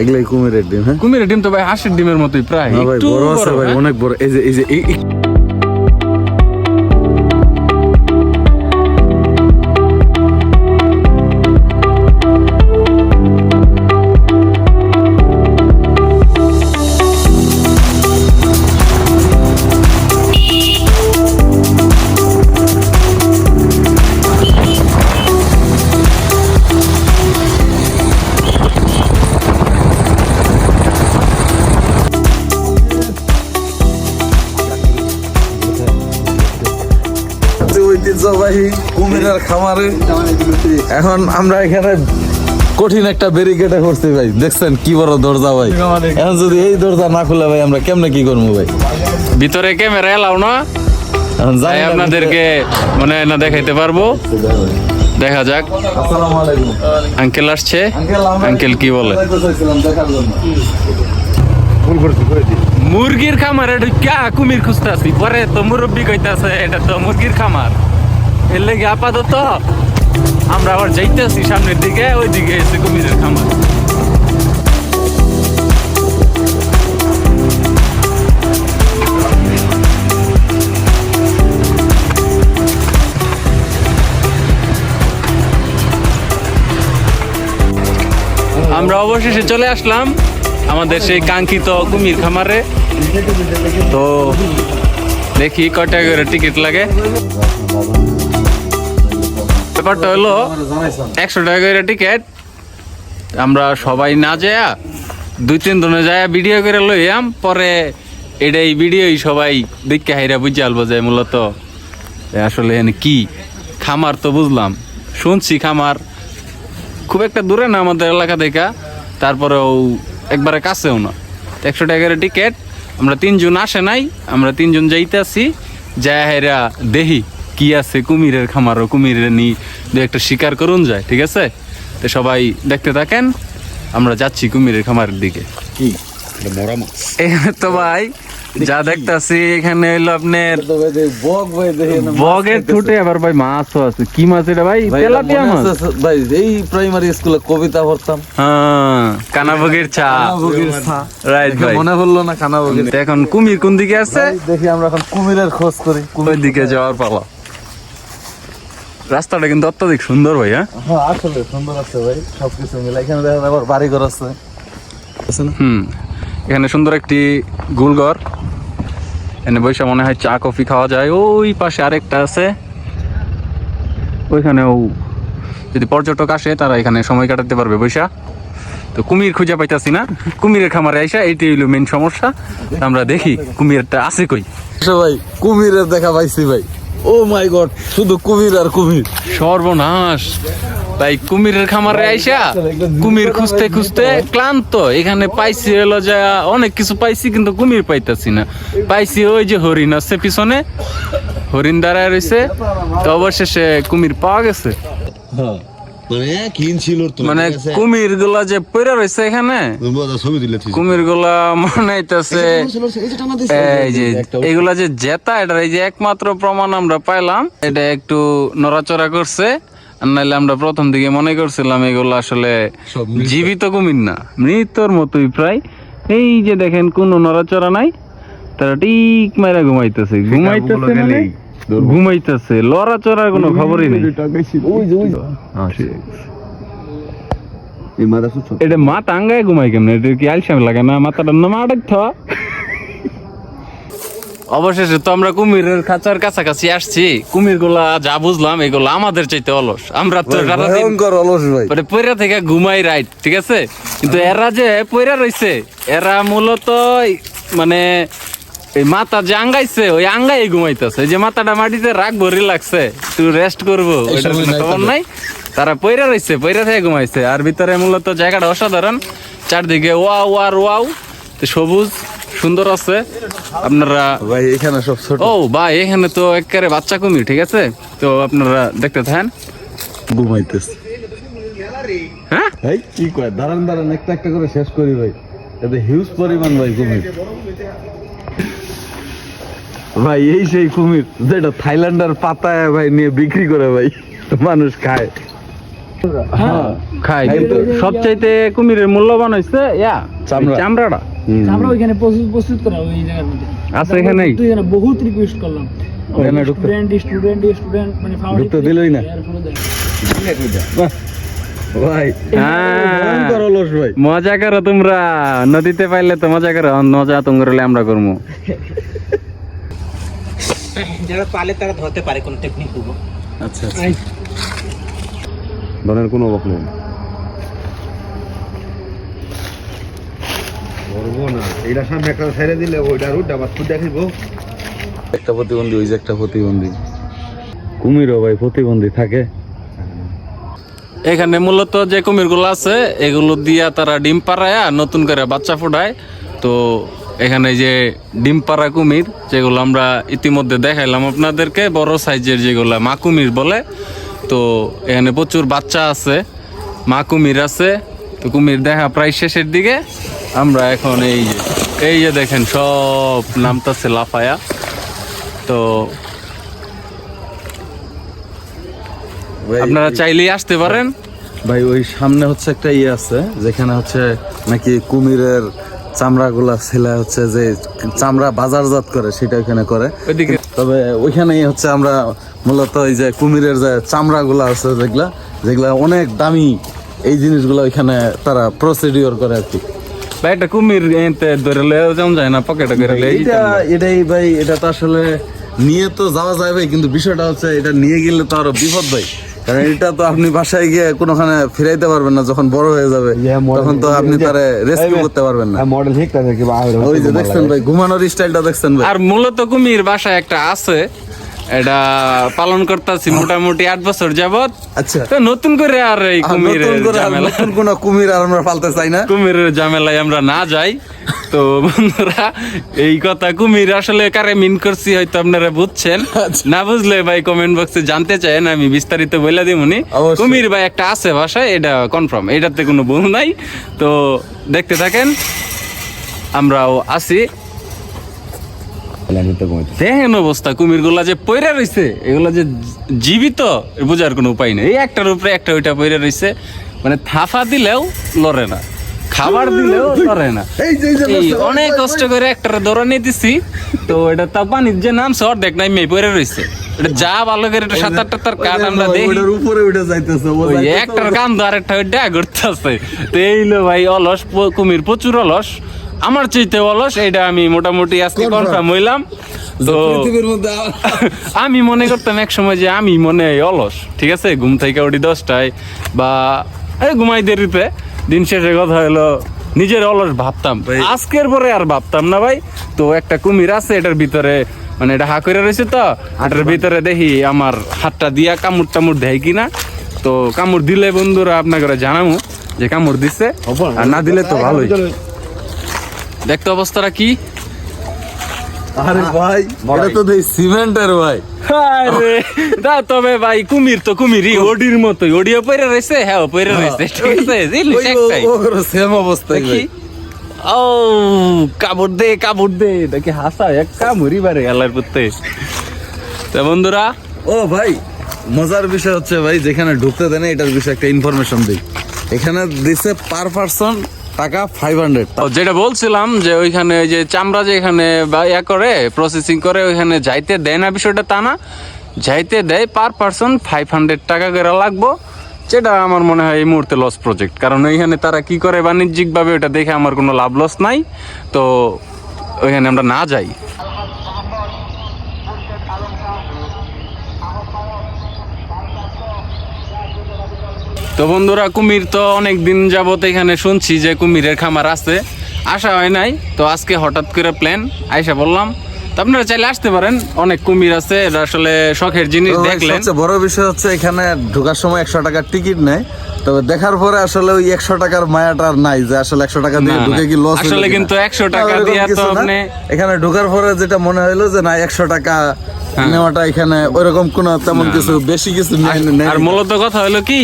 এগুলাই কুমিরের ডিম হ্যাঁ কুমিরের ডিম তো ভাই হাঁসের ডিমের মতোই প্রায় একটু বড় আছে ভাই হ্যাঁ? অনেক বড় এই যে এই- যে কুমিরের খামারে। এখন আমরা এখানে কঠিন একটা ব্যারিকেডে করছি ভাই। দেখছেন কি বড় দরজা ভাই। এখন যদি এই দরজা না খুলে ভাই আমরা কেমনে কি করব ভাই? ভিতরে ক্যামেরা এলাও না। না আপনাদেরকে মানে না দেখাইতে পারব। দেখা যাক। আঙ্কেল আসছে। আঙ্কেল কি বলে? মুরগির খামার ঢুকিয়া কুমির খুঁজতেছি। পরে তো মুরব্বী কইতাছে এটা তো মুরগির খামার। এর লেগে আপাতত আমরা আবার যাইতেছি সামনের দিকে ওই দিকে এসে কুমিরের খামার। আমরা অবশেষে চলে আসলাম আমাদের সেই কাঙ্ক্ষিত কুমির খামারে। তো দেখি কটা করে টিকিট লাগে। ব্যাপারটা হলো, একশো টাকা করে টিকিট আমরা সবাই না যায়া, দুই তিন জনে যায় ভিডিও করে লইয়াম, পরে এটাই ভিডিওই সবাই দেখে হাইরা বুঝে আলবো যায় মূলত আসলে কি খামার তো বুঝলাম। শুনছি খামার খুব একটা দূরে না আমাদের এলাকা থেকে তারপরেও একবারে কাছেও না। একশো টাকার টিকিট আমরা তিনজন আসে নাই, আমরা তিনজন যাইতেছি যা হেরা দেহি কি আছে কুমিরের খামারও কুমিরের নি দু একটা শিকার করুন যায় ঠিক আছে? তো সবাই দেখতে থাকেন আমরা যাচ্ছি কুমিরের খামারের দিকে। কি? মরা মাছ। তো ভাই যা দেখতাছি এখানে হইল আপনার বগের। ঠুটে আবার ভাই মাছও আছে। কি মাছ এটা ভাই? তেলাপিয়া মাছ। ভাই এই প্রাইমারি স্কুলে কবিতা পড়তাম। হ্যাঁ কানাবগের চা। রাইট ভাই মনে পড়ল না কানাবগির। এখন কুমির কোন দিকে আছে? দেখি আমরা এখন কুমিরের খোঁজ করি ওই দিকে যাওয়ার পালা। রাস্তাটা কিন্তু অত্যাধিক সুন্দর ভাই হ্যাঁ? হ্যাঁ আসলে সুন্দর আছে ভাই সবকিছু মিলে। এখানে দেখা যায় আবার বাড়ি ঘর আছে হুম। এখানে সুন্দর একটি গুলঘর। এখানে বৈশা মনে হয় চা কফি খাওয়া যায়। ওই পাশে আরেকটা আছে। ওইখানেও যদি পর্যটক আসে তারা এখানে সময় কাটাতে পারবে বৈশা তো কুমির খুঁজে পাইতাছি না? কুমিরের খামারে আইসা এইটাই হইল মেন সমস্যা। আমরা দেখি কুমিরটা আছে কই। ভাই কুমিরের দেখা পাইছি ভাই। ও মাই গড শুধু কুমির আর কুমির। সর্বনাশ। তাই কুমিরের খামারে আইসা কুমির খুঁজতে খুঁজতে ক্লান্ত। এখানে পাইছি হলো যা অনেক কিছু পাইছি কিন্তু কুমির পাইতাছি না। পাইছি ওই যে হরিণ আছে পিছনে। হরিণ দাঁড়ায় রয়েছে তো অবশেষে কুমির পাওয়া গেছে। হ্যাঁ। মানে মানে কুমিরগুলা যে পড়ে রয়েছে এখানে? ছবি দিলে কুমিরগুলা মনে হইতাছে এই যে এগুলা যে জেতা এটার এই যে একমাত্র প্রমাণ আমরা পাইলাম এটা একটু নড়াচড়া করছে। আর নাইলে আমরা প্রথম দিকে মনে করছিলাম এগুলো আসলে জীবিত কুমির না মৃত্যুর মতোই প্রায়। এই যে দেখেন কোনো নড়াচড়া নাই। তারা ঠিক মাইরা ঘুমাইতেছে। ঘুমাইতেছে মানে? ঘুমাইতেছে লড়াচড়ার কোনো খবরই নেই। ওই যে ওই এই মাদা সুচ এটা মা টাঙ্গায় ঘুমাই কেমন? এটা কি আলসাম লাগে না? মাথাটা না মাটাক থা। অবশেষে তো আমরা কুমিরের খাঁচার কাছাকাছি আসছি। কুমিরগুলা যা বুঝলাম এগুলো আমাদের চাইতে অলস। আমরা তো ভয়ঙ্কর অলস ভাই। মানে পয়রা থেকে ঘুমাই রাইট ঠিক আছে? কিন্তু এরা যে পয়রা রইছে এরা মূলত মানে এই মাথা যে আঙ্গাইছে ওই আঙ্গাই ঘুমাইতেছে। যে মাথাটা মাটিতে রাখব রিল্যাক্সে একটু রেস্ট করব ওইটার কোনো নাই খবর নাই। তারা পয়রা রইছে পয়রা থেকে ঘুমাইছে। আর ভিতরে মূলত জায়গাটা অসাধারণ। চারদিকে ওয়াও আর ওয়াও সবুজ সুন্দর আছে। আপনারা ভাই এখানে সব ছোট। ও ভাই এখানে তো একেবারে বাচ্চা কুমির ঠিক আছে? তো আপনারা দেখতে থাকেন। ঘুমাইতেছে। হ্যাঁ? এই কি কয়? দাঁড়ান দাঁড়ান একটা একটা করে শেষ করি ভাই। এতে হিউজ পরিমাণ ভাই কুমির। ভাই এই সেই কুমির যেটা থাইল্যান্ডের পাতায় ভাই নিয়ে বিক্রি করে ভাই মানুষ খায় হ্যাঁ খাই খাই কিন্তু। সবচাইতে কুমিরের মূল্যবান হইছে ইয়া চামড়া। চামড়াটা আমরা ওইখানে প্রস্তুত প্রস্তুত করা ওই জায়গার মধ্যে আছে এখানেই? তুই জানা বহুত রিকোয়েস্ট করলাম স্টুডেন্ট স্টুডেন্ট স্টুডেন্ট মানে ঢুকতে দিলই না। এর ফলে দেয়। ভাই হ্যাঁ। ভয়ঙ্কর অলস ভাই মজা করো তোমরা নদীতে পাইলে তো মজা করো মজা তোমরা আমরা করব যারা পালে তারা ধরতে পারে কোন টেকনিকগুলো। আচ্ছা ধরনের কোনো অভাব নেই। ধরবো না। এইটা সামনে একটা ছেড়ে দিলে ওইটা রুট আবার ফুট দেখিব। একটা প্রতিবন্ধী ওই যে একটা প্রতিবন্ধী। কুমিরও ভাই প্রতিবন্ধী থাকে। এখানে মূলত যে কুমিরগুলো আছে এগুলো দিয়া তারা ডিম পাড়ায় নতুন করে বাচ্চা ফোটায়। তো এখানে যে ডিম পাড়া কুমির যেগুলো আমরা ইতিমধ্যে দেখাইলাম আপনাদেরকে বড় সাইজের যেগুলো মা কুমির বলে তো এখানে প্রচুর বাচ্চা আছে মা কুমির আছে তো কুমির দেখা প্রায় শেষের দিকে। আমরা এখন এই যে এই যে দেখেন সব নামতাছে লাফায়া। তো আপনারা চাইলেই আসতে পারেন। ভাই ওই সামনে হচ্ছে একটা ইয়ে আছে যেখানে হচ্ছে নাকি কুমিরের চামড়াগুলা ছেলে হচ্ছে যে চামড়া বাজারজাত করে সেটা ওইখানে করে। তবে ওইখানেই হচ্ছে আমরা মূলত এই যে কুমিরের যে চামড়াগুলো আছে যেগুলা যেগুলা অনেক দামি এই জিনিসগুলো ওইখানে তারা প্রসিডিওর করে আর কি। ভাই একটা কুমির এতে ধরে লয়ে যেমন যায় না পকেটে করে লয়ে এটা এটাই ভাই এটা তো আসলে নিয়ে তো যাওয়া ভাই কিন্তু বিষয়টা হচ্ছে এটা নিয়ে গেলে তো আরও বিপদ ভাই। কারণ এটা তো আপনি বাসায় গিয়ে কোনোখানে ফিরাইতে পারবেন না যখন বড় হয়ে যাবে ইয়ে, তখন তো আপনি তারে রেস্কিউ করতে পারবেন না। মডেল ঠিক আছে কি ওই যে দেখছেন ভাই ঘুমানোর স্টাইলটা দেখছেন ভাই। আর মূলত কুমির বাসায় একটা আছে এটা পালন করতেছি মোটামুটি আট বছর যাবত আচ্ছা। তো নতুন করে আর এই কুমিরের নতুন কোন কুমির আর আমরা পালতে চাই না। কুমিরের ঝামেলায় আমরা না যাই। তো বন্ধুরা এই কথা কুমির আসলে কারে মিন করছি হয়তো আপনারা বুঝছেন। আচ্ছা। না বুঝলে ভাই কমেন্ট বক্সে জানতে চান আমি বিস্তারিত বলে দিমুনি। অবশ্যই। কুমির ভাই একটা আছে ভাষায় এটা কনফার্ম এটাতে কোনো ভুল নাই। তো দেখতে থাকেন আমরাও আছি। দেখেন অবস্থা কুমিরগুলা যে পয়রা রইছে এগুলা যে জীবিত বোঝার কোনো উপায় নেই। এই একটার উপরে একটা ওইটা পয়রা রইছে। মানে থাফা দিলেও লড়ে না খাবার দিলেও লড়ে না। এই যে এই যে এই লড়ছে, অনেক ওই, ওই, কষ্ট করে একটারে দৌড়ানি দিছি তো এটা তা পানির যে নামছে অর্ধেক নাই মেয়ে পয়রা রইছে। এটা যা ভালো করে এটা সাত আটটা তার কাঠ আমরা দেখি। উপরে উঠে যাইতেছে ওই একটার আরেকটা ওইটা ঘুরতেছে। তো এই লো ভাই অলস কুমির প্রচুর অলস। আমার চাইতে অলস এটা আমি মোটামুটি আজকে কনফার্ম হইলাম। তো আমি মনে করতাম এক সময় যে আমি মনে হয় অলস ঠিক আছে? ঘুম থেকে উঠি দশটায় বা ঘুমাই দেরিতে। দিন শেষে কথা হলো নিজের অলস ভাবতাম। আজকের পরে আর ভাবতাম না ভাই। তো একটা কুমির আছে এটার ভিতরে মানে এটা হা করে রয়েছে তো এটার ভিতরে দেখি আমার হাতটা দিয়া কামড় টামড় দেয় কিনা। তো কামড় দিলে বন্ধুরা আপনাকে জানাব যে কামড় দিচ্ছে আর না দিলে তো ভালোই। দেখতে অবস্থাটা কি? আরে ভাই এটা তো দেই সিমেন্টের ভাই। আরে তা তবে ভাই কুমির তো কুমিরই ওডির মতোই। ওডিও পয়রা রয়েছে হ্যাঁ পয়রা রয়েছে ঠিক আছে জিনিস একটাই সেম অবস্থায় দেখি। ভাই। ও কাপড় দে কাপড় দে দেখি হাসা এক কামড়ি বারে আল্লাহর পুত্তে তো বন্ধুরা ও ভাই মজার বিষয় হচ্ছে ভাই যেখানে ঢুকতে দেয় না এটার বিষয়ে একটা ইনফরমেশন দিই। এখানে দিছে পার পারসন টাকা ফাইভ হান্ড্রেড যেটা বলছিলাম যে ওইখানে ওই যে চামড়া যে এখানে বা ইয়া করে প্রসেসিং করে, ওইখানে যাইতে দেয় না বিষয়টা তা না। যাইতে দেয় পার পার্সন ফাইভ হান্ড্রেড টাকা করে লাগবো, যেটা আমার মনে হয় এই মুহূর্তে লস প্রজেক্ট কারণ ওইখানে তারা কি করে বাণিজ্যিকভাবে ওটা দেখে আমার কোনো লাভ লস নাই, তো ওইখানে আমরা না যাই। তো বন্ধুরা কুমির তো অনেক দিন যাবত এখানে শুনছি যে কুমিরের খামার আছে। আসা হয় নাই তো আজকে হঠাৎ করে প্ল্যান আইসা বললাম। তো আপনারা চাইলে আসতে পারেন অনেক কুমির আছে এটা আসলে শখের জিনিস দেখলেন। বড় বিষয় হচ্ছে এখানে ঢোকার সময় একশো টাকার টিকিট নেয়। তবে দেখার পরে আসলে ওই একশো টাকার মায়াটা আর নাই যে আসলে একশো টাকা দিয়ে। ঢুকে কি লস আসলে কিন্তু 100 টাকা দিয়া তো আপনি- এখানে ঢোকার পরে যেটা মনে হলো যে না একশো টাকা নেওয়াটা এখানে ওইরকম কোনো তেমন কিছু বেশি কিছু আর মূলত কথা হলো কি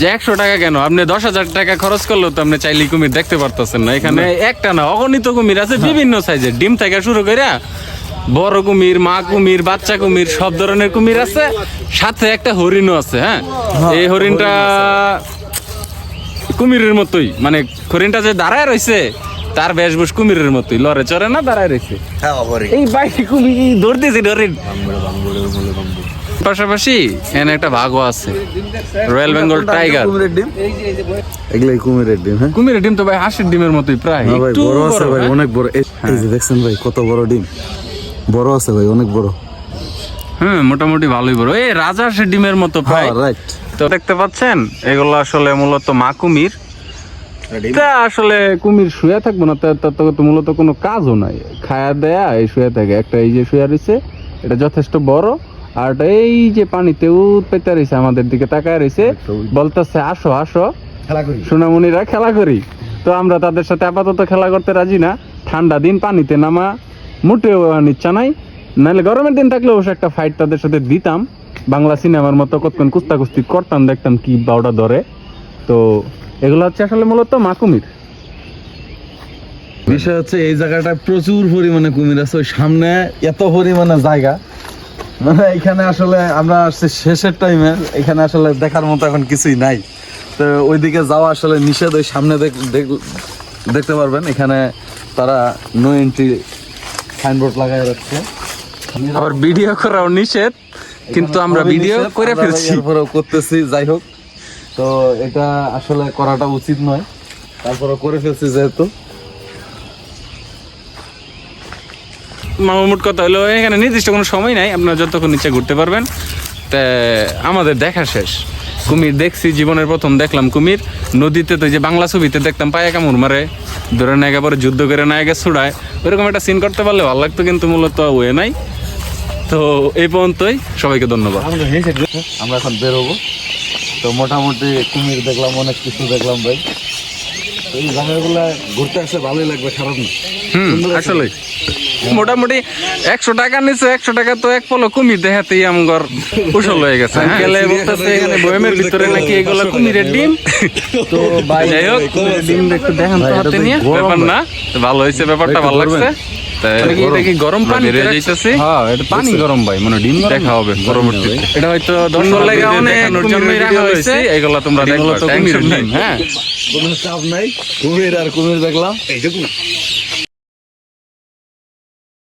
যে একশো টাকা কেন? আপনি দশ হাজার টাকা খরচ করলেও তো আপনি চাইলে কুমির দেখতে পারতেছেন না। এখানে একটা না অগণিত কুমির আছে বিভিন্ন সাইজের। ডিম থেকে শুরু করে বড় কুমির মা কুমির বাচ্চা কুমির সব ধরনের কুমির আছে। সাথে একটা হরিণও আছে হ্যাঁ? এই হরিণটা কুমিরের মতোই। মানে হরিণটা যে দাঁড়ায় রয়েছে তার বেশভূষ কুমিরের মতোই। লড়ে চড়ে না দাঁড়ায় রয়েছে। এই বাইরে কুমির দিয়েছে হরিণ পাশাপাশি এখানে একটা ভাগও আছে। রয়্যাল বেঙ্গল টাইগার কুমিরের ডিম? এগুলাই কুমিরের ডিম হ্যাঁ? কুমিরের ডিম তো ভাই হাঁসের ডিমের মতোই প্রায়। না ভাই একটু বড় আছে ভাই হ্যাঁ? অনেক বড়। এই এই যে দেখছেন ভাই কত বড় ডিম। বড় আছে ভাই অনেক বড়। হ্যাঁ মোটামুটি ভালোই বড়। এই রাজা হাঁসের ডিমের মতো প্রায়। হ্যাঁ রাইট তো দেখতে পাচ্ছেন এগুলো আসলে মূলত মা কুমির। তা আসলে কুমির শুয়ে থাকব না তার তো মূলত কোনো কাজও নাই। খায়া দেয়া এই শুয়ে থাকে। একটা এই যে শুয়ে রয়েছে এটা যথেষ্ট বড়। আর এই যে পানিতে উত রয়েছে আমাদের দিকে তাকায় রয়েছে বলতেছে আসো আসো। সোনামণিরা খেলা করি। তো আমরা তাদের সাথে আপাতত খেলা করতে রাজি না। ঠান্ডা দিন পানিতে নামা মোটেও ইচ্ছা নাই। নাহলে গরমের দিন থাকলে অবশ্য একটা ফাইট তাদের সাথে দিতাম। বাংলা সিনেমার মতো কতক্ষণ কুস্তা কুস্তি করতাম দেখতাম কি বাউটা ধরে। তো এগুলো হচ্ছে আসলে মূলত মাকুমির। বিষয় হচ্ছে এই জায়গাটা প্রচুর পরিমাণে কুমির আছে ওই সামনে এত পরিমাণে জায়গা। মানে এখানে আসলে আমরা আসছি শেষের টাইমে এখানে আসলে দেখার মতো এখন কিছুই নাই। তো ওইদিকে যাওয়া আসলে নিষেধ ওই সামনে দেখ- দেখ- দেখতে পারবেন এখানে তারা নো এন্ট্রি সাইনবোর্ড লাগাই রাখছে। আবার ভিডিও করাও নিষেধ কিন্তু আমরা ভিডিও করে ফেলছি। করতেছি যাই হোক। তো এটা আসলে করাটা উচিত নয়। তারপরে করে ফেলছি যেহেতু। মামুট কথা হলো এখানে নির্দিষ্ট কোনো সময় নাই। আপনারা যতক্ষণ ইচ্ছা ঘুরতে পারবেন তা আমাদের দেখা শেষ। কুমির দেখছি জীবনের প্রথম দেখলাম কুমির। নদীতে তো যে বাংলা ছবিতে দেখতাম পায়ে কামড় মারে। ধরে নায়িকা পরে যুদ্ধ করে নায়িকা ছুড়ায়। ওইরকম একটা সিন করতে পারলে ভালো লাগতো কিন্তু মূলত ওয়ে নাই। তো এই পর্যন্তই সবাইকে ধন্যবাদ। আমরা এখন বেরোবো তো মোটামুটি কুমির দেখলাম অনেক কিছু দেখলাম ভাই। এই জায়গাগুলো ঘুরতে আসলে ভালোই লাগবে খারাপ না হুম আসলে মোটামুটি একশো টাকা নিচে একশো টাকা তো এক পলো কুমির দেখাতেই আমগর কুশল হয়ে গেছে হ্যাঁ? গেলে বলতেছে এখানে বয়ামের ভিতরে নাকি এগুলো কুমিরের ডিম? তো যাই হোক ডিম একটু দেখান তো হাতে নিয়ে। ব্যাপার না ভালো হয়েছে ব্যাপারটা ভালো লাগছে। কি গরম পানি? হ্যাঁ এটা পানি গরম ভাই মানে ডিম দেখা হবে পরবর্তীতে। এটা হয়তো দর্শক লাগা অনেক জন্যই রাখা হয়েছে। এগুলো তোমরা দেখো তো হ্যাঁ। কোনো চাপ নাই। কুমির আর কুমির দেখলাম।